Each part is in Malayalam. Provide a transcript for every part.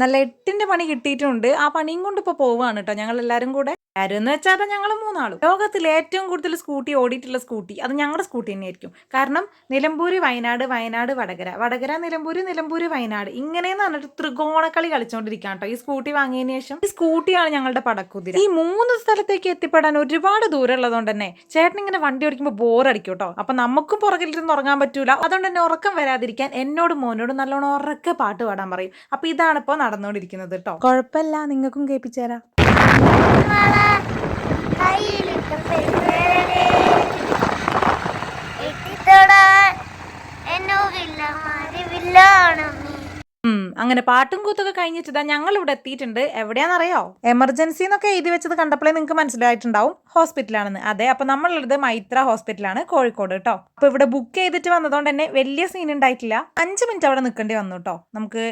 നല്ല എട്ടിന്റെ പണി കിട്ടിയിട്ടുണ്ട്. ആ പണിയും കൊണ്ട് ഇപ്പൊ പോവാണ് കേട്ടോ ഞങ്ങൾ എല്ലാരും കൂടെ എന്ന് വെച്ചാൽ ഞങ്ങൾ മൂന്നാളും. ലോകത്തിൽ ഏറ്റവും കൂടുതൽ സ്കൂട്ടി ഓടിയിട്ടുള്ള സ്കൂട്ടി അത് ഞങ്ങളുടെ സ്കൂട്ടി തന്നെയായിരിക്കും. കാരണം നിലമ്പൂര് വയനാട് വയനാട് വടകര. വടകര നിലമ്പൂര് നിലമ്പൂര് വയനാട്. ഇങ്ങനെയെന്ന് പറഞ്ഞിട്ട് ത്രികോണക്കളി കളിച്ചോണ്ടിരിക്കാം കേട്ടോ ഈ സ്കൂട്ടി വാങ്ങിയതിന് ശേഷം ഈ സ്കൂട്ടിയാണ് ഞങ്ങളുടെ പടക്കുതിര. ഈ മൂന്ന് സ്ഥലത്തേക്ക് എത്തിപ്പെടാൻ ഒരുപാട് ദൂരം ഉള്ളതുകൊണ്ട് തന്നെ ചേട്ടൻ ഇങ്ങനെ വണ്ടി ഓടിക്കുമ്പോൾ ബോറടിക്കും കേട്ടോ അപ്പൊ നമുക്കും പുറകിലിരുന്ന് ഉറങ്ങാൻ പറ്റൂല. അതുകൊണ്ട് തന്നെ ഉറക്കം വരാതിരിക്കാൻ എന്നോട് മോനോട് നല്ലോണം ഉറക്കെ പാട്ട് പാടാൻ പറയും. അപ്പൊ ഇതാണ് ഇപ്പൊ നടന്നുകൊണ്ടിരിക്കുന്നത് കേട്ടോ കുഴപ്പമില്ല നിങ്ങൾക്കും കേൾപ്പിച്ചേരാം. കയ്യിലിട്ട എന്നോ മറിവില്ലാണ് നീ ഉം, അങ്ങനെ പാട്ടും കൂത്തൊക്കെ കഴിഞ്ഞിട്ട് ഞങ്ങൾ ഇവിടെ എത്തിയിട്ടുണ്ട്. എവിടെയാണെന്നറിയോ? എമർജൻസി എന്നൊക്കെ എഴുതി വെച്ചത് കണ്ടപ്പോഴേ നിങ്ങൾക്ക് മനസ്സിലായിട്ടുണ്ടാവും. ഹോസ്പിറ്റലാണെന്ന് അതെ അപ്പൊ നമ്മളുള്ളത് മൈത്ര ഹോസ്പിറ്റലാണ് കോഴിക്കോട് കേട്ടോ അപ്പൊ ഇവിടെ ബുക്ക് ചെയ്തിട്ട് വന്നതുകൊണ്ട് തന്നെ വലിയ സീൻ ഉണ്ടായിട്ടില്ല. അഞ്ച് മിനിറ്റ് അവിടെ നിൽക്കേണ്ടി വന്നു കേട്ടോ നമുക്ക്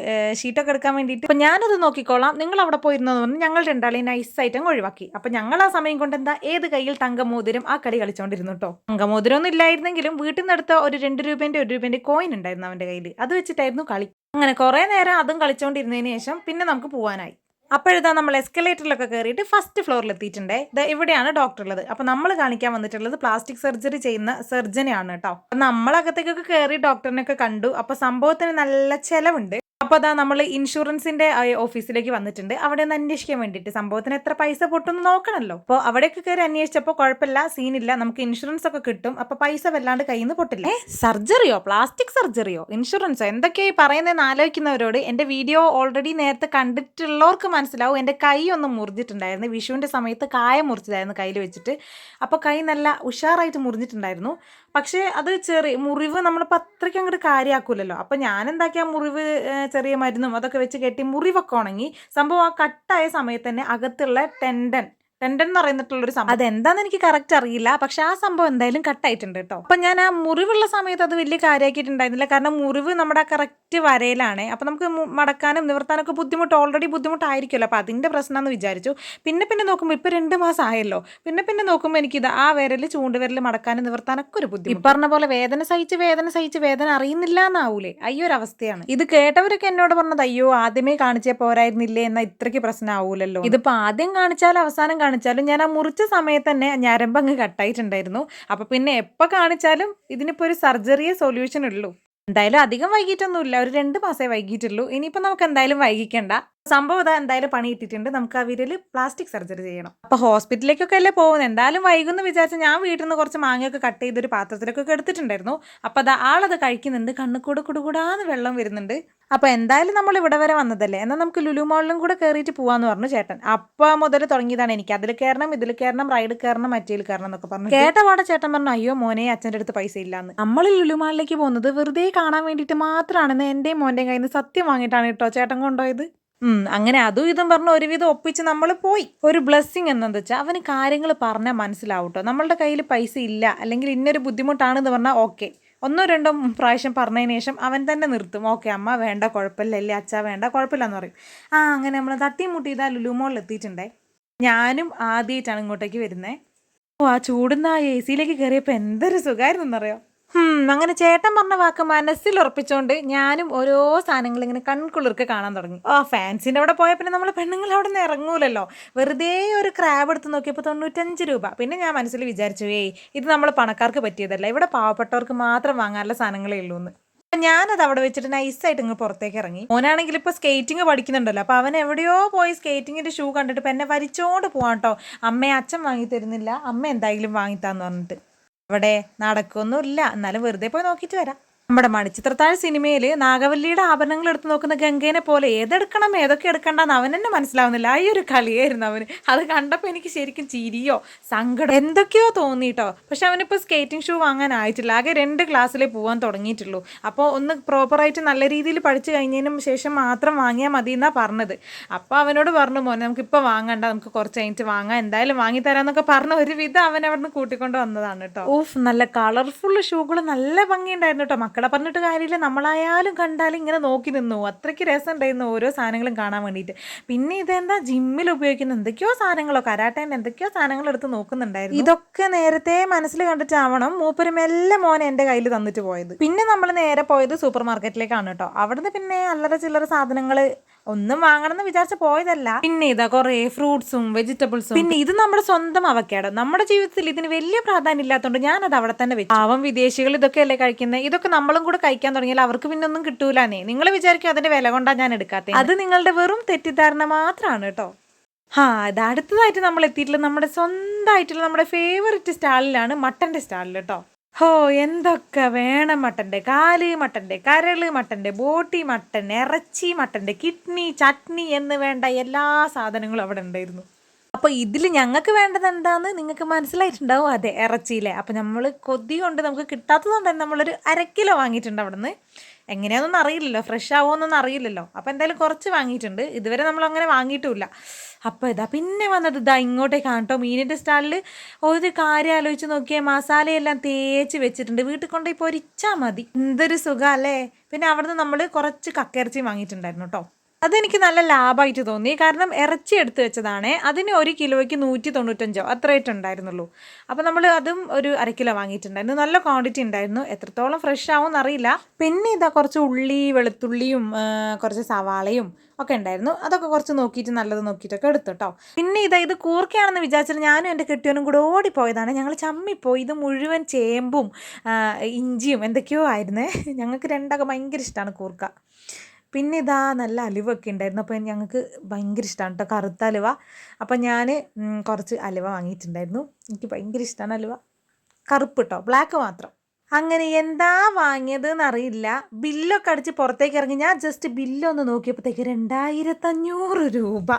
ഷീറ്റൊക്കെ എടുക്കാൻ വേണ്ടിയിട്ട്. അപ്പൊ ഞാനത് നോക്കിക്കോളാം. നിങ്ങൾ അവിടെ പോയിരുന്നത് കൊണ്ട് ഞങ്ങൾ രണ്ടാളെയും നൈസ് ഐറ്റം ഒഴിവാക്കി. അപ്പൊ ഞങ്ങൾ ആ സമയം കൊണ്ട് എന്താ ഏത് കയ്യിൽ തങ്കമോതിരം ആ കളി കളിച്ചോണ്ടിരുന്നു കേട്ടോ തങ്കമോതിരം ഒന്നും ഇല്ലായിരുന്നെങ്കിലും വീട്ടിൽ നിന്ന് എടുത്ത ഒരു രണ്ട് രൂപേന്റെ ഒരു രൂപേന്റെ കോയിൻ ഉണ്ടായിരുന്നു അവന്റെ കയ്യിൽ. അത് വെച്ചിട്ടായിരുന്നു കളി. അങ്ങനെ കുറേ നേരം അതും കളിച്ചുകൊണ്ടിരുന്നതിന് ശേഷം പിന്നെ നമുക്ക് പോകാനായി അപ്പോഴിതാ നമ്മൾ എസ്കലേറ്ററിലൊക്കെ കയറിയിട്ട് ഫസ്റ്റ് ഫ്ലോറിൽ എത്തിയിട്ടുണ്ടേ ഇത് ഇവിടെയാണ് ഡോക്ടർ ഉള്ളത്. അപ്പൊ നമ്മൾ കാണിക്കാൻ വന്നിട്ടുള്ളത് പ്ലാസ്റ്റിക് സർജറി ചെയ്യുന്ന സർജനെയാണ് കേട്ടോ. നമ്മളകത്തേക്കൊക്കെ കയറി ഡോക്ടറിനൊക്കെ കണ്ടു. അപ്പൊ സംഭവത്തിന് നല്ല ചെലവുണ്ട്. അപ്പൊ അതാ നമ്മൾ ഇൻഷുറൻസിന്റെ ഓഫീസിലേക്ക് വന്നിട്ടുണ്ട്. അവിടെ ഒന്ന് അന്വേഷിക്കാൻ വേണ്ടിയിട്ട് സംഭവത്തിന് എത്ര പൈസ പൊട്ടുമെന്ന് നോക്കണല്ലോ. അപ്പോൾ അവിടെയൊക്കെ കയറി അന്വേഷിച്ചപ്പോൾ കുഴപ്പമില്ല സീനില്ല. നമുക്ക് ഇൻഷുറൻസ് ഒക്കെ കിട്ടും. അപ്പൊ പൈസ വല്ലാണ്ട് കയ്യിൽ നിന്ന് പൊട്ടില്ല സർജറിയോ? പ്ലാസ്റ്റിക് സർജറിയോ? ഇൻഷുറൻസോ? എന്തൊക്കെയായി പറയുന്നതെന്ന് ആലോചിക്കുന്നവരോട് എന്റെ വീഡിയോ ഓൾറെഡി നേരത്തെ കണ്ടിട്ടുള്ളവർക്ക് മനസ്സിലാവും. എന്റെ കൈ ഒന്ന് മുറിഞ്ഞിട്ടുണ്ടായിരുന്നു. വിഷുവിന്റെ സമയത്ത് കായ മുറിച്ചതായിരുന്നു കയ്യിൽ വെച്ചിട്ട്. അപ്പോൾ കൈ നല്ല ഉഷാറായിട്ട് മുറിഞ്ഞിട്ടുണ്ടായിരുന്നു. പക്ഷേ അത് ചെറിയ മുറിവ് നമ്മളിപ്പോൾ അത്രയ്ക്ക് അങ്ങോട്ട് കാര്യമാക്കൂലല്ലോ അപ്പം ഞാൻ എന്താക്കിയ മുറിവ് ചെറിയ മരുന്നും അതൊക്കെ വെച്ച് കെട്ടി മുറിവൊക്കെ ഉണങ്ങി സംഭവം ആ കട്ടായ സമയത്ത് തന്നെ അകത്തുള്ള ടെൻഡൻ ടെൻഡൻ എന്ന് പറയുന്നിട്ടുള്ളൊരു സംഭവം. അതെന്താന്ന് എനിക്ക് കറക്റ്റ് അറിയില്ല. പക്ഷെ ആ സംഭവം എന്തായാലും കട്ടായിട്ടുണ്ട് കേട്ടോ അപ്പൊ ഞാൻ ആ മുറിവുള്ള സമയത്ത് അത് വലിയ കാര്യമാക്കിയിട്ടുണ്ടായിരുന്നില്ല കാരണം മുറിവ് നമ്മുടെ കറക്റ്റ് വരയിലാണ്. അപ്പൊ നമുക്ക് മടക്കാനും നിവർത്താനൊക്കെ ബുദ്ധിമുട്ട് ഓൾറെഡി ബുദ്ധിമുട്ടായിരിക്കുമല്ലോ. അപ്പൊ അതിന്റെ പ്രശ്നം പ്രശ്നമെന്ന് വിചാരിച്ചു. പിന്നെ പിന്നെ നോക്കുമ്പോൾ ഇപ്പൊ രണ്ട് മാസം ആയല്ലോ പിന്നെ പിന്നെ നോക്കുമ്പോൾ എനിക്ക് ഇത് ആ വിരൽ ചൂണ്ടുവിരൽ മടക്കാനും നിവർത്താനൊക്കെ ഒരു ബുദ്ധിമുട്ട്. പറഞ്ഞ പോലെ വേദന സഹിച്ച് വേദന സഹിച്ച് വേദന അറിയുന്നില്ല എന്നാവൂലേ അയ്യോ ഒരു അവസ്ഥയാണ്. ഇത് കേട്ടവരൊക്കെ എന്നോട് പറഞ്ഞത് അയ്യോ ആദ്യമേ കാണിച്ചേ പോരായിരുന്നില്ലേ? എന്ന ഇത്രയ്ക്ക് പ്രശ്നമാവൂലല്ലോ ഇതിപ്പോ ആദ്യം കാണിച്ചാൽ അവസാനം കാണിച്ചാലും ഞാൻ ആ മുറിച്ച സമയത്ത് തന്നെ ഞരമ്പ് അങ്ങ് കട്ടായിട്ടുണ്ടായിരുന്നു അപ്പൊ പിന്നെ എപ്പോ കാണിച്ചാലും ഇതിനിപ്പോ ഒരു സർജറിയെ സൊല്യൂഷൻ ഉള്ളൂ. എന്തായാലും അധികം വൈകിട്ടൊന്നുമില്ല. ഒരു രണ്ട് മാസമേ വൈകിട്ടുള്ളൂ ഇനിയിപ്പോൾ നമുക്ക് എന്തായാലും വൈകിക്കണ്ട. സംഭവം ഇതാ എന്തായാലും പണി കിട്ടിയിട്ടുണ്ട്. നമുക്ക് ആ വിരൽ പ്ലാസ്റ്റിക് സർജറി ചെയ്യണം. അപ്പൊ ഹോസ്പിറ്റലിലേക്കൊക്കെ അല്ലേ പോകുന്നത്? എന്തായാലും വൈകുന്നു വിചാരിച്ച ഞാൻ വീട്ടിൽ നിന്ന് കുറച്ച് മാങ്ങയൊക്കെ കട്ട് ചെയ്തൊരു പാത്രത്തിലൊക്കെ എടുത്തിട്ടുണ്ടായിരുന്നു. അപ്പൊ അതാ ആളത് കഴിക്കുന്നുണ്ട്. കണ്ണുകൂടെ കുടുകൂടാന്ന് വെള്ളം വരുന്നുണ്ട്. അപ്പൊ എന്തായാലും നമ്മൾ ഇവിടെ വരെ വന്നതല്ലേ? എന്നാൽ നമുക്ക് ലുലു മോളിലും കൂടെ കയറിയിട്ട് പോവാന്ന് പറഞ്ഞു ചേട്ടൻ. അപ്പൊ മുതൽ തുടങ്ങിയതാണ് എനിക്ക്. അതിൽ കയറണം ഇതിൽ കയറണം റൈഡ് കയറണം മറ്റേൽ കയറണം എന്നൊക്കെ പറഞ്ഞു. കേട്ട പാടെ ചേട്ടൻ പറഞ്ഞു അയ്യോ മോനെ അച്ഛന്റെ അടുത്ത് പൈസ ഇല്ലാന്ന്. നമ്മൾ ലുലു മാളിലേക്ക് പോകുന്നത് വെറുതെ കാണാൻ വേണ്ടിയിട്ട് മാത്രമാണെന്ന് എന്റെയും മോന്റെയും കയ്യിൽ നിന്ന് സത്യം വാങ്ങിയിട്ടാണ് കേട്ടോ ചേട്ടൻ കൊണ്ടുപോയത്. അങ്ങനെ അതും ഇതും പറഞ്ഞ് ഒരുവിധം ഒപ്പിച്ച് നമ്മൾ പോയി. ഒരു ബ്ലെസ്സിങ് എന്നെന്ന് വെച്ചാൽ അവന് കാര്യങ്ങൾ പറഞ്ഞാൽ മനസ്സിലാവട്ടോ. നമ്മളുടെ കയ്യിൽ പൈസ ഇല്ല അല്ലെങ്കിൽ ഇന്നൊരു ബുദ്ധിമുട്ടാണെന്ന് പറഞ്ഞാൽ ഓക്കെ ഒന്നോ രണ്ടോ പ്രാവശ്യം പറഞ്ഞതിന് ശേഷം അവൻ തന്നെ നിർത്തും. ഓക്കെ അമ്മ വേണ്ട കുഴപ്പമില്ല അല്ലേ അച്ഛ വേണ്ട കുഴപ്പമില്ല എന്ന് പറയും. ആ അങ്ങനെ നമ്മൾ തട്ടിമുട്ടി ഇതാ ലുലുമോളിൽ എത്തിയിട്ടുണ്ടേ. ഞാനും ആദ്യമായിട്ടാണ് ഇങ്ങോട്ടേക്ക് വരുന്നത് ഓ ആ ചൂടുന്ന ആ എ സിയിലേക്ക് കയറിയപ്പോൾ എന്തൊരു സുഖമായിരുന്നു എന്നറിയോ അങ്ങനെ ചേട്ടൻ പറഞ്ഞ വാക്ക് മനസ്സിൽ ഉറപ്പിച്ചുകൊണ്ട് ഞാനും ഓരോ സാധനങ്ങൾ ഇങ്ങനെ കൺകുളിർക്ക് കാണാൻ തുടങ്ങി. ഓ ഫാൻസിന്റെ അവിടെ പോയ പിന്നെ നമ്മൾ പെണ്ണുങ്ങൾ അവിടെ നിന്ന് ഇറങ്ങൂലല്ലോ. വെറുതെ ഒരു ക്രാബ് എടുത്ത് നോക്കിയപ്പോൾ തൊണ്ണൂറ്റഞ്ച് രൂപ. പിന്നെ ഞാൻ മനസ്സിൽ വിചാരിച്ചു ഏയ് ഇത് നമ്മൾ പണക്കാർക്ക് പറ്റിയതല്ല. ഇവിടെ പാവപ്പെട്ടവർക്ക് മാത്രം വാങ്ങാനുള്ള സാധനങ്ങളേ ഉള്ളൂ എന്ന്. ഞാനത് അവിടെ വെച്ചിട്ട് നൈസായിട്ട് ഇങ്ങ് പുറത്തേക്ക് ഇറങ്ങി. മോനാണെങ്കിൽ ഇപ്പോൾ സ്കേറ്റിംഗ് പഠിക്കുന്നുണ്ടല്ലോ. അപ്പോൾ അവൻ എവിടെയോ പോയി സ്കേറ്റിങ്ങിന്റെ ഷൂ കണ്ടിട്ട് ഇപ്പം എന്നെ വരിച്ചോണ്ട് പോകാം കേട്ടോ അമ്മയെ അച്ഛൻ വാങ്ങി തരുന്നില്ല. അമ്മ എന്തായാലും വാങ്ങിത്താന്ന് പറഞ്ഞിട്ട്. അവിടെ നടക്കൊന്നുമില്ല. എന്നാലും വെറുതെ പോയി നോക്കിയിട്ട് വരാം. നമ്മുടെ മണിച്ചിത്രത്താഴ് സിനിമയിൽ നാഗവല്ലിയുടെ ആഭരണങ്ങൾ എടുത്ത് നോക്കുന്ന ഗംഗേനെ പോലെ ഏതെടുക്കണം ഏതൊക്കെ എടുക്കണ്ടെന്ന് അവൻ തന്നെ മനസ്സിലാവുന്നില്ല. ഈ ഒരു കളിയായിരുന്നു അവന്. അത് കണ്ടപ്പോൾ എനിക്ക് ശരിക്കും ചിരിയോ സങ്കടം എന്തൊക്കെയോ തോന്നിട്ടോ. പക്ഷെ അവനിപ്പോൾ സ്കേറ്റിംഗ് ഷൂ വാങ്ങാൻ ആയിട്ടില്ല. ആകെ രണ്ട് ക്ലാസ്സിലെ പോകാൻ തുടങ്ങിയിട്ടുള്ളൂ. അപ്പോൾ ഒന്ന് പ്രോപ്പറായിട്ട് നല്ല രീതിയിൽ പഠിച്ചു കഴിഞ്ഞതിനും ശേഷം മാത്രം വാങ്ങിയാൽ മതി എന്നാണ് പറഞ്ഞത്. അപ്പോൾ അവനോട് പറഞ്ഞു മോനെ നമുക്കിപ്പോൾ വാങ്ങണ്ട. നമുക്ക് കുറച്ച് കഴിഞ്ഞിട്ട് വാങ്ങാം. എന്തായാലും വാങ്ങിത്തരാന്നൊക്കെ പറഞ്ഞ ഒരു വിധം അവൻ അവിടെ നിന്ന് കൂട്ടിക്കൊണ്ട് വന്നതാണ് കേട്ടോ. ഊഫ് നല്ല കളർഫുൾ ഷൂകൾ നല്ല ഭംഗിയുണ്ടായിരുന്നു കേട്ടോ മക്കളെ പറഞ്ഞിട്ട് കാര്യമില്ല. നമ്മളായാലും കണ്ടാലും ഇങ്ങനെ നോക്കി നിന്നു. അത്രയ്ക്ക് രസം ഉണ്ടായിരുന്നു ഓരോ സാധനങ്ങളും കാണാൻ വേണ്ടിയിട്ട്. പിന്നെ ഇതെന്താ? ജിമ്മിൽ ഉപയോഗിക്കുന്ന എന്തൊക്കെയോ സാധനങ്ങളോ കരാട്ടേന്റെ എന്തൊക്കെയോ സാധനങ്ങൾ എടുത്ത് നോക്കുന്നുണ്ടായിരുന്നു. ഇതൊക്കെ നേരത്തെ മനസ്സിൽ കണ്ടിട്ടാവണം മൂപ്പര് മെല്ലെ മോനെ എന്റെ കയ്യിൽ തന്നിട്ട് പോയത്. പിന്നെ നമ്മൾ നേരെ പോയത് സൂപ്പർ മാർക്കറ്റിലേക്കാണ് കേട്ടോ. അവിടുന്ന് പിന്നെ അല്ലറ ചില്ലറ സാധനങ്ങൾ ഒന്നും വാങ്ങണം എന്ന് വിചാരിച്ച് പോയതല്ല. പിന്നെ ഇതാ കുറേ ഫ്രൂട്ട്സും വെജിറ്റബിൾസും. പിന്നെ ഇത് നമ്മുടെ സ്വന്തം അവക്കാടോ. നമ്മുടെ ജീവിതത്തിൽ ഇതിന് വലിയ പ്രാധാന്യം ഇല്ലാത്തതുകൊണ്ട് ഞാനത് അവിടെ തന്നെ വെച്ചു. ആവും വിദേശികൾ ഇതൊക്കെ അല്ലേ കഴിക്കുന്നത് ഇതൊക്കെ നമ്മളും കൂടെ കഴിക്കാൻ തുടങ്ങിയാൽ അവർക്ക് പിന്നെ ഒന്നും കിട്ടൂലെന്നേ. നിങ്ങൾ വിചാരിക്കും അതിന്റെ വില കൊണ്ടാ ഞാൻ എടുക്കാത്തത് അത് നിങ്ങളുടെ വെറും തെറ്റിദ്ധാരണ മാത്രമാണ് കേട്ടോ. ആ ഇത് അടുത്തതായിട്ട് നമ്മൾ എത്തിയിട്ടുള്ളത് നമ്മുടെ സ്വന്തമായിട്ടുള്ള നമ്മുടെ ഫേവററ്റ് സ്റ്റാളിലാണ് മട്ടന്റെ സ്റ്റാളിൽ കേട്ടോ. ഹോ എന്തൊക്കെ വേണം മട്ടന്റെ? കാൽ മട്ടന്റെ കരൾ മട്ടന്റെ ബോട്ടി മട്ടൻ ഇറച്ചി മട്ടന്റെ കിഡ്നി ചട്നി എന്ന് വേണ്ട എല്ലാ സാധനങ്ങളും അവിടെ ഉണ്ടായിരുന്നു. അപ്പോൾ ഇതിൽ ഞങ്ങൾക്ക് വേണ്ടത് എന്താന്ന് നിങ്ങൾക്ക് മനസ്സിലായിട്ടുണ്ടാവും. അതെ ഇറച്ചിയിലെ. അപ്പോൾ നമ്മൾ കൊതി കൊണ്ട് നമുക്ക് കിട്ടാത്തതുകൊണ്ട് തന്നെ നമ്മളൊരു അര കിലോ വാങ്ങിയിട്ടുണ്ട് അവിടെ നിന്ന് എങ്ങനെയാണെന്നൊന്നും അറിയില്ലല്ലോ. ഫ്രഷ് ആവുമെന്നൊന്നും അറിയില്ലല്ലോ. അപ്പോൾ എന്തായാലും കുറച്ച് വാങ്ങിയിട്ടുണ്ട്. ഇതുവരെ നമ്മൾ അങ്ങനെ വാങ്ങിയിട്ടുമില്ല. അപ്പോൾ ഇതാ പിന്നെ വന്നത് ഇതാ ഇങ്ങോട്ടേക്കാണ് കേട്ടോ മീനിന്റെ സ്റ്റാളിൽ ഒരു കാര്യം ആലോചിച്ച് നോക്കിയാൽ മസാലയെല്ലാം തേച്ച് വെച്ചിട്ടുണ്ട്. വീട്ടിൽ കൊണ്ടുപോയി പൊരിച്ചാൽ മതി. എന്തൊരു സുഖം അല്ലേ? പിന്നെ അവിടുന്ന് നമ്മൾ കുറച്ച് കക്കയിറച്ചി വാങ്ങിയിട്ടുണ്ടായിരുന്നു കേട്ടോ അതെനിക്ക് നല്ല ലാഭമായിട്ട് തോന്നി. കാരണം ഇറച്ചി എടുത്ത് വെച്ചതാണ്. അതിന് ഒരു കിലോയ്ക്ക് നൂറ്റി തൊണ്ണൂറ്റഞ്ചോ അത്രയായിട്ടുണ്ടായിരുന്നുള്ളൂ അപ്പോൾ നമ്മൾ അതും ഒരു അര കിലോ വാങ്ങിയിട്ടുണ്ടായിരുന്നു. നല്ല ക്വാണ്ടിറ്റി ഉണ്ടായിരുന്നു. എത്രത്തോളം ഫ്രഷ് ആവും അറിയില്ല. പിന്നെ ഇതാ കുറച്ച് ഉള്ളി വെളുത്തുള്ളിയും കുറച്ച് സവാളയും ഒക്കെ ഉണ്ടായിരുന്നു. അതൊക്കെ കുറച്ച് നോക്കിയിട്ട് നല്ലത് നോക്കിയിട്ടൊക്കെ എടുത്തു കേട്ടോ പിന്നെ ഇതാ ഇത് കൂർക്കയാണെന്ന് വിചാരിച്ചിട്ട് ഞാനും എന്റെ കെട്ടിയവനും കൂടെ ഓടിപ്പോയതാണ്. ഞങ്ങൾ ചമ്മിപ്പോയി. ഇത് മുഴുവൻ ചേമ്പും ഇഞ്ചിയും എന്തൊക്കെയോ ആയിരുന്നേ. ഞങ്ങൾക്ക് രണ്ടൊക്കെ ഭയങ്കര ഇഷ്ടമാണ് കൂർക്ക. പിന്നെ ഇതാ നല്ല അലുവൊക്കെ ഉണ്ടായിരുന്നു. അപ്പോൾ ഞങ്ങൾക്ക് ഭയങ്കര ഇഷ്ടമാണ് കേട്ടോ കറുത്ത അലുവ. അപ്പോൾ ഞാൻ കുറച്ച് അലുവ വാങ്ങിയിട്ടുണ്ടായിരുന്നു. എനിക്ക് ഭയങ്കര ഇഷ്ടമാണ് അലുവ. കറുപ്പ് കേട്ടോ ബ്ലാക്ക് മാത്രം. അങ്ങനെ എന്താ വാങ്ങിയത് എന്നറിയില്ല ബില്ലൊക്കെ അടിച്ച് പുറത്തേക്ക് ഇറങ്ങി. ഞാൻ ജസ്റ്റ് ബില്ലൊന്ന് നോക്കിയപ്പോഴത്തേക്ക് രണ്ടായിരത്തഞ്ഞൂറ് രൂപ.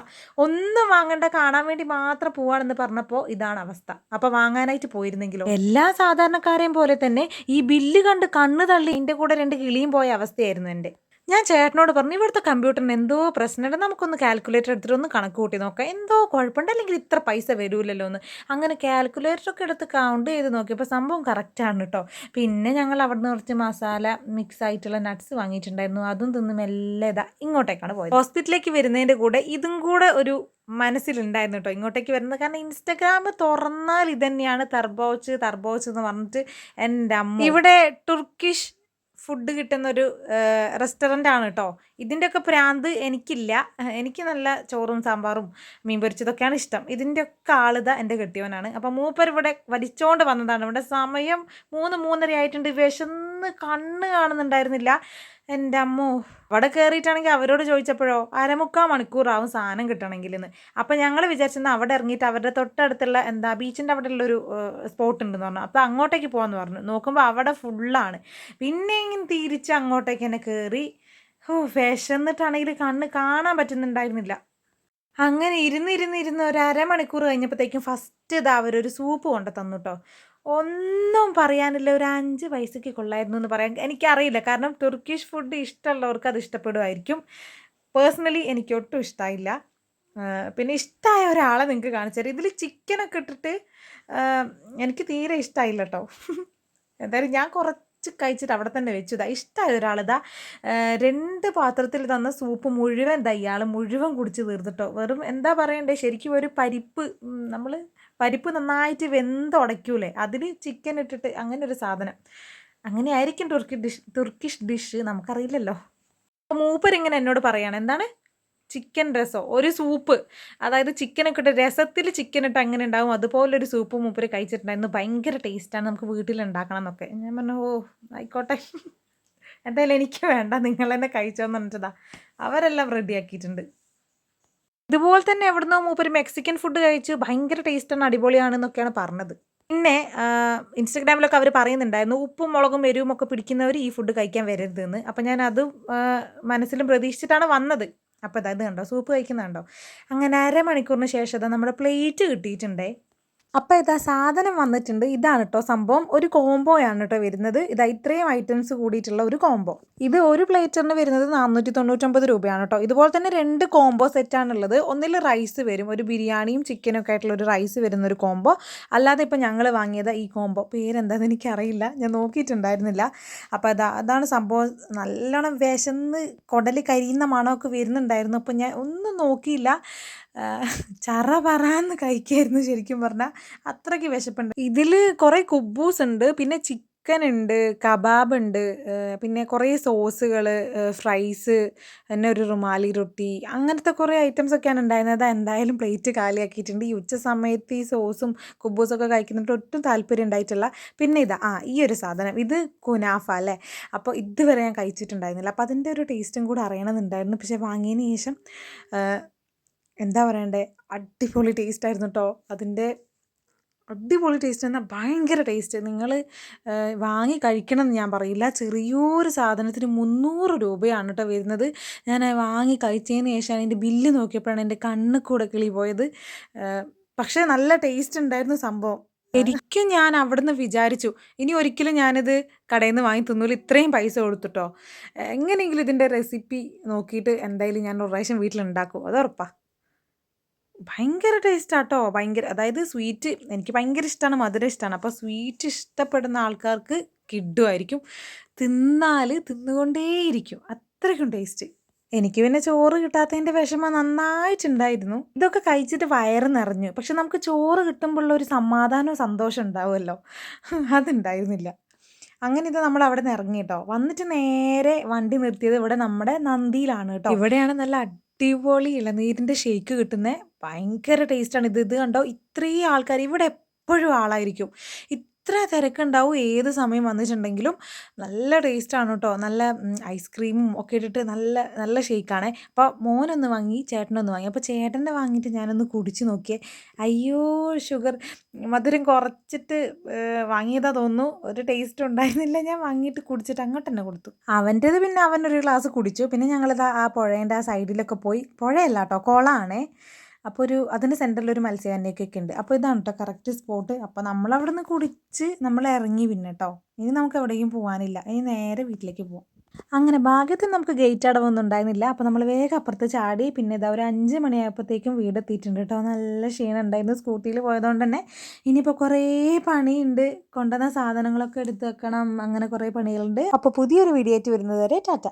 ഒന്നും വാങ്ങണ്ട കാണാൻ വേണ്ടി മാത്രം പോവാണെന്ന് പറഞ്ഞപ്പോൾ ഇതാണ് അവസ്ഥ. അപ്പോൾ വാങ്ങാനായിട്ട് പോയിരുന്നെങ്കിലും? എല്ലാ സാധാരണക്കാരെയും പോലെ തന്നെ ഈ ബില്ല് കണ്ട് കണ്ണ് തള്ളി എന്റെ കൂടെ രണ്ട് കിളിയും പോയ അവസ്ഥയായിരുന്നു എന്റെ ഞാൻ ചേട്ടനോട് പറഞ്ഞു ഇവിടുത്തെ കമ്പ്യൂട്ടറിന് എന്തോ പ്രശ്നമുണ്ട്. നമുക്കൊന്ന് കാൽക്കുലേറ്റർ എടുത്തിട്ട് ഒന്ന് കണക്ക് കൂട്ടി നോക്കാം. എന്തോ കുഴപ്പമുണ്ട്. അല്ലെങ്കിൽ ഇത്ര പൈസ വരൂലല്ലോ എന്ന്. അങ്ങനെ കാൽക്കുലേറ്ററൊക്കെ എടുത്ത് കൗണ്ട് ചെയ്ത് നോക്കിയപ്പോൾ സംഭവം കറക്റ്റാണ് കേട്ടോ പിന്നെ ഞങ്ങൾ അവിടുന്ന് കുറച്ച് മസാല മിക്സ് ആയിട്ടുള്ള നട്ട്സ് വാങ്ങിയിട്ടുണ്ടായിരുന്നു. അതും തിന്ന് മെല്ലെ ഇതാ ഇങ്ങോട്ടേക്കാണ് പോയത്. ഹോസ്പിറ്റലിലേക്ക് വരുന്നതിന്റെ കൂടെ ഇതും കൂടെ ഒരു മനസ്സിലുണ്ടായിരുന്നു കേട്ടോ ഇങ്ങോട്ടേക്ക് വരുന്നത്. കാരണം ഇൻസ്റ്റാഗ്രാം തുറന്നാൽ ഇതന്നെയാണ് തർബോച്ച് തർബോച്ച് എന്ന് പറഞ്ഞിട്ട് എന്റെ അമ്മ. ഇവിടെ തുർക്കിഷ് ഫുഡ് കിട്ടുന്ന ഒരു റെസ്റ്റോറന്റ് ആണ് കേട്ടോ ഇതിന്റെയൊക്കെ പ്രാന്ത് എനിക്കില്ല. എനിക്ക് നല്ല ചോറും സാമ്പാറും മീൻ പൊരിച്ചതൊക്കെയാണ് ഇഷ്ടം. ഇതിന്റെയൊക്കെ ആളിത എന്റെ കെട്ടിയവനാണ്. അപ്പോൾ മൂപ്പർ ഇവിടെ വലിച്ചോണ്ട് വന്നതാണ്. ഇവിടെ സമയം മൂന്ന് മൂന്നര ആയിട്ടുണ്ട്. വിശന്ന് കണ്ണ് കാണുന്നുണ്ടായിരുന്നില്ല. എന്റെ അമ്മോ അവിടെ കയറിയിട്ടാണെങ്കിൽ അവരോട് ചോദിച്ചപ്പോഴോ അരമുക്കാൽ മണിക്കൂറാവും സാധനം കിട്ടണമെങ്കിൽ എന്ന് അപ്പം ഞങ്ങൾ വിചാരിച്ചെന്ന് അവിടെ ഇറങ്ങിയിട്ട് അവരുടെ തൊട്ടടുത്തുള്ള എന്താ ബീച്ചിന്റെ അവിടെ ഉള്ളൊരു സ്പോട്ട് ഉണ്ടെന്ന് പറഞ്ഞു. അപ്പോൾ അങ്ങോട്ടേക്ക് പോകാമെന്ന് പറഞ്ഞു. നോക്കുമ്പോൾ അവിടെ ഫുള്ളാണ്. പിന്നെയും തിരിച്ച് അങ്ങോട്ടേക്ക് തന്നെ കയറി ഓ വിശന്നിട്ടാണെങ്കിൽ കണ്ണ് കാണാൻ പറ്റുന്നുണ്ടായിരുന്നില്ല. അങ്ങനെ ഇരുന്ന് ഇരുന്ന് ഇരുന്ന് ഒരു അരമണിക്കൂർ കഴിഞ്ഞപ്പോഴത്തേക്കും ഫസ്റ്റ് ഇതാ അവരൊരു സൂപ്പ് കൊണ്ട് തന്നു കേട്ടോ. ഒന്നും പറയാനില്ല. ഒരു അഞ്ച് പൈസയ്ക്ക് കൊള്ളായിരുന്നു എന്ന് പറയാൻ എനിക്കറിയില്ല. കാരണം തുർക്കിഷ് ഫുഡ് ഇഷ്ടമുള്ളവർക്ക് അത് ഇഷ്ടപ്പെടുമായിരിക്കും. പേഴ്സണലി എനിക്ക് ഒട്ടും ഇഷ്ടമായില്ല പിന്നെ ഇഷ്ടമായ ഒരാളെ നിങ്ങൾക്ക് കാണിച്ചു തരും. ഇതിൽ ചിക്കനൊക്കെ ഇട്ടിട്ട് എനിക്ക് തീരെ ഇഷ്ടമായില്ല കേട്ടോ എന്തായാലും ഞാൻ കുറച്ച് കഴിച്ചിട്ട് അവിടെ തന്നെ വെച്ചു. ഇതാ. ഇഷ്ടമായ ഒരാളിതാ രണ്ട് പാത്രത്തിൽ തന്ന സൂപ്പ് മുഴുവൻ ഇതാ ഇയാൾ മുഴുവൻ കുടിച്ച് തീർത്തിട്ടോ. വെറും എന്താ പറയണ്ടേ? ശരിക്കും ഒരു പരിപ്പ് നമ്മൾ പരിപ്പ് നന്നായിട്ട് വെന്തുടയ്ക്കൂലേ അതിൽ ചിക്കൻ ഇട്ടിട്ട് അങ്ങനെ ഒരു സാധനം. അങ്ങനെ ആയിരിക്കും തുർക്കി ഡിഷ് തുർക്കിഷ് ഡിഷ് നമുക്കറിയില്ലല്ലോ. മൂപ്പരിങ്ങനെ എന്നോട് പറയാണ് എന്താണ്? ചിക്കൻ രസോ? ഒരു സൂപ്പ് അതായത് ചിക്കനൊക്കെ ഇട്ട് രസത്തിൽ ചിക്കൻ ഇട്ട് അങ്ങനെ ഉണ്ടാവും. അതുപോലെ ഒരു സൂപ്പ് മൂപ്പര് കഴിച്ചിട്ടുണ്ടായിരുന്നു ഭയങ്കര ടേസ്റ്റാണ് നമുക്ക് വീട്ടിൽ ഉണ്ടാക്കണം എന്നൊക്കെ. ഞാൻ പറഞ്ഞു ഓ ആയിക്കോട്ടെ. എന്തായാലും എനിക്ക് വേണ്ട. നിങ്ങൾ തന്നെ കഴിച്ചോന്ന് പറഞ്ഞിട്ടതാ. അവരെല്ലാം റെഡിയാക്കിയിട്ടുണ്ട് ഇതുപോലെ തന്നെ എവിടുന്നോ മൂപ്പര് മെക്സിക്കൻ ഫുഡ് കഴിച്ച് ഭയങ്കര ടേസ്റ്റാണ് അടിപൊളിയാണെന്നൊക്കെയാണ് പറഞ്ഞത്. പിന്നെ ഇൻസ്റ്റഗ്രാമിലൊക്കെ അവർ പറയുന്നുണ്ടായിരുന്നു ഉപ്പും മുളകും എരിവും ഒക്കെ പിടിക്കുന്നവർ ഈ ഫുഡ് കഴിക്കാൻ വരരുതെന്ന്. അപ്പം ഞാൻ അത് മനസ്സിലും പ്രതീക്ഷിച്ചിട്ടാണ് വന്നത്. അപ്പോൾ അതായത് കണ്ടോ സൂപ്പ് കഴിക്കുന്നുണ്ടോ? അങ്ങനെ അരമണിക്കൂറിന് ശേഷം നമ്മുടെ പ്ലേറ്റ് കിട്ടിയിട്ടുണ്ടേ. അപ്പോൾ ഇതാ സാധനം വന്നിട്ടുണ്ട്. ഇതാണ് കേട്ടോ സംഭവം. ഒരു കോംബോയാണ് കേട്ടോ വരുന്നത്. ഇതാ ഇത്രയും ഐറ്റംസ് കൂടിയിട്ടുള്ള ഒരു കോംബോ. ഇത് ഒരു പ്ലേറ്ററിന് വരുന്നത് നാനൂറ്റി തൊണ്ണൂറ്റൊമ്പത് രൂപയാണ് കേട്ടോ ഇതുപോലെ തന്നെ രണ്ട് കോംബോ സെറ്റാണുള്ളത് ഒന്നിൽ റൈസ് വരും. ഒരു ബിരിയാണിയും ചിക്കനും ഒക്കെ ആയിട്ടുള്ള ഒരു റൈസ് വരുന്ന ഒരു കോംബോ. അല്ലാതെ ഇപ്പോൾ ഞങ്ങൾ വാങ്ങിയത് ഈ കോംബോ. പേരെന്താണെന്ന് എനിക്കറിയില്ല. ഞാൻ നോക്കിയിട്ടുണ്ടായിരുന്നില്ല. അപ്പോൾ അതാ അതാണ് സംഭവം. നല്ലോണം വിശന്ന് കുടൽ കരിയുന്ന മണമൊക്കെ വരുന്നുണ്ടായിരുന്നു. അപ്പോൾ ഞാൻ ഒന്നും നോക്കിയില്ല. ചറ പറന്ന് കഴിക്കായിരുന്നു ശരിക്കും പറഞ്ഞാൽ അത്രയ്ക്ക് വിശപ്പുണ്ട്. ഇതിൽ കുറേ കുബൂസ് ഉണ്ട് പിന്നെ ചിക്കൻ ഉണ്ട് കബാബ് ഉണ്ട് പിന്നെ കുറേ സോസുകൾ ഫ്രൈസ് പിന്നെ ഒരു റുമാലി റൊട്ടി അങ്ങനത്തെ കുറേ ഐറ്റംസ് ഒക്കെയാണ് ഉണ്ടായിരുന്നത് എന്തായാലും പ്ലേറ്റ് കാലിയാക്കിയിട്ടുണ്ട്. ഈ ഉച്ച സമയത്ത് ഈ സോസും കുബൂസൊക്കെ കഴിക്കുന്നിട്ട് ഒട്ടും താല്പര്യം ഉണ്ടായിട്ടില്ല. പിന്നെ ഇതാ ആ ഈ ഒരു സാധനം. ഇത് കുനാഫ അല്ലേ? അപ്പോൾ ഇതുവരെ ഞാൻ കഴിച്ചിട്ടുണ്ടായിരുന്നില്ല. അപ്പോൾ അതിന്റെ ഒരു ടേസ്റ്റും കൂടെ അറിയണമെന്നുണ്ടായിരുന്നു. പക്ഷേ വാങ്ങിയതിന് ശേഷം എന്താ പറയണ്ടേ? അടിപൊളി ടേസ്റ്റ് ആയിരുന്നു കേട്ടോ അതിന്റെ അടിപൊളി ടേസ്റ്റ് എന്നാൽ ഭയങ്കര ടേസ്റ്റ് നിങ്ങൾ വാങ്ങി കഴിക്കണം എന്ന് ഞാൻ പറയില്ല. ചെറിയൊരു സാധനത്തിന് മുന്നൂറ് രൂപയാണ് കേട്ടോ വരുന്നത്. ഞാൻ വാങ്ങി കഴിച്ചതിന് ശേഷം അതിന്റെ ബില്ല് നോക്കിയപ്പോഴാണ് എന്റെ കണ്ണ് കൂടെ കിളി പോയത്. പക്ഷേ നല്ല ടേസ്റ്റ് ഉണ്ടായിരുന്നു സംഭവം. ശരിക്കും ഞാൻ അവിടുന്ന് വിചാരിച്ചു ഇനി ഒരിക്കലും ഞാനിത് കടയിൽ നിന്ന് വാങ്ങി തിന്നൂല. ഇത്രയും പൈസ കൊടുത്തിട്ടോ എങ്ങനെയെങ്കിലും ഇതിന്റെ റെസിപ്പി നോക്കിയിട്ട് എന്തായാലും ഞാൻ ഒരു പ്രാവശ്യം വീട്ടിലുണ്ടാക്കും. അത് ഉറപ്പാ. ഭയങ്കര ടേസ്റ്റ് ആട്ടോ ഭയങ്കര അതായത് സ്വീറ്റ് എനിക്ക് ഭയങ്കര ഇഷ്ടമാണ് മധുരം ഇഷ്ടമാണ് അപ്പോൾ സ്വീറ്റ് ഇഷ്ടപ്പെടുന്ന ആൾക്കാർക്ക് കിഡുമായിരിക്കും തിന്നാൽ തിന്നുകൊണ്ടേയിരിക്കും. അത്രയ്ക്കും ടേസ്റ്റ്. എനിക്ക് പിന്നെ ചോറ് കിട്ടാത്തതിന്റെ വിഷമം നന്നായിട്ടുണ്ടായിരുന്നു. ഇതൊക്കെ കഴിച്ചിട്ട് വയറ് നിറഞ്ഞു. പക്ഷെ നമുക്ക് ചോറ് കിട്ടുമ്പോഴുള്ള ഒരു സമാധാനവും സന്തോഷം ഉണ്ടാവുമല്ലോ. അതുണ്ടായിരുന്നില്ല. അങ്ങനെ ഇത് നമ്മൾ അവിടെ നിന്ന് ഇറങ്ങി കേട്ടോ. വന്നിട്ട് നേരെ വണ്ടി നിർത്തിയത് ഇവിടെ നമ്മുടെ നന്ദിയിലാണ് കേട്ടോ. ഇവിടെയാണ് നല്ല അടിപൊളി ഇളനീരിന്റെ ഷേക്ക് കിട്ടുന്നത് ഭയങ്കര ടേസ്റ്റാണ് ഇത് ഇത് കണ്ടോ? ഇത്രയും ആൾക്കാർ ഇവിടെ എപ്പോഴും ആളായിരിക്കും. ഇത്ര തിരക്കുണ്ടാവും ഏത് സമയം വന്നിട്ടുണ്ടെങ്കിലും നല്ല ടേസ്റ്റാണ് കേട്ടോ നല്ല ഐസ്ക്രീമും ഒക്കെ ഇട്ടിട്ട് നല്ല നല്ല ഷേക്കാണ് അപ്പോൾ മോനൊന്ന് വാങ്ങി ചേട്ടനൊന്ന് വാങ്ങി. അപ്പോൾ ചേട്ടന്റെ വാങ്ങിയിട്ട് ഞാനൊന്ന് കുടിച്ച് നോക്കിയേ. അയ്യോ ഷുഗർ മധുരം കുറച്ചിട്ട് വാങ്ങിയതാ തോന്നുന്നു. ഒരു ടേസ്റ്റ് ഉണ്ടായിരുന്നില്ല. ഞാൻ വാങ്ങിയിട്ട് കുടിച്ചിട്ട് അങ്ങോട്ട് തന്നെ കൊടുത്തു. അവന്റേത് പിന്നെ അവൻ ഒരു ഗ്ലാസ് കുടിച്ചു. പിന്നെ ഞങ്ങളിത് ആ പുഴേന്റെ ആ സൈഡിലൊക്കെ പോയി. പുഴയല്ല കേട്ടോ കുളമാണേ അപ്പോൾ ഒരു അതിന്റെ സെന്ററിൽ ഒരു മത്സ്യകന്യൊക്കെ ഉണ്ട് അപ്പോൾ ഇതാണ് കേട്ടോ കറക്റ്റ് സ്പോട്ട് അപ്പോൾ നമ്മൾ അവിടെ നിന്ന് കുടിച്ച് നമ്മൾ ഇറങ്ങി പിന്നെ കേട്ടോ ഇനി നമുക്ക് എവിടേക്കും പോകാനില്ല ഇനി നേരെ വീട്ടിലേക്ക് പോകാം അങ്ങനെ ഭാഗ്യത്തിൽ നമുക്ക് ഗേറ്റ് അടവൊന്നും ഉണ്ടായിരുന്നില്ല. അപ്പോൾ നമ്മൾ വേഗം അപ്പുറത്ത് ചാടി പിന്നെ ഇതാ ഒരു അഞ്ച് മണിയായപ്പോഴത്തേക്കും വീട് എത്തിയിട്ടുണ്ട് കേട്ടോ നല്ല ക്ഷീണം ഉണ്ടായിരുന്നു സ്കൂട്ടിയിൽ പോയതുകൊണ്ട് തന്നെ. ഇനിയിപ്പോൾ കുറേ പണിയുണ്ട്. കൊണ്ടുവന്ന സാധനങ്ങളൊക്കെ എടുത്ത് വെക്കണം. അങ്ങനെ കുറേ പണികളുണ്ട്. അപ്പോൾ പുതിയൊരു വീഡിയോ ആയിട്ട് വരുന്നത് വരെ ടാറ്റ.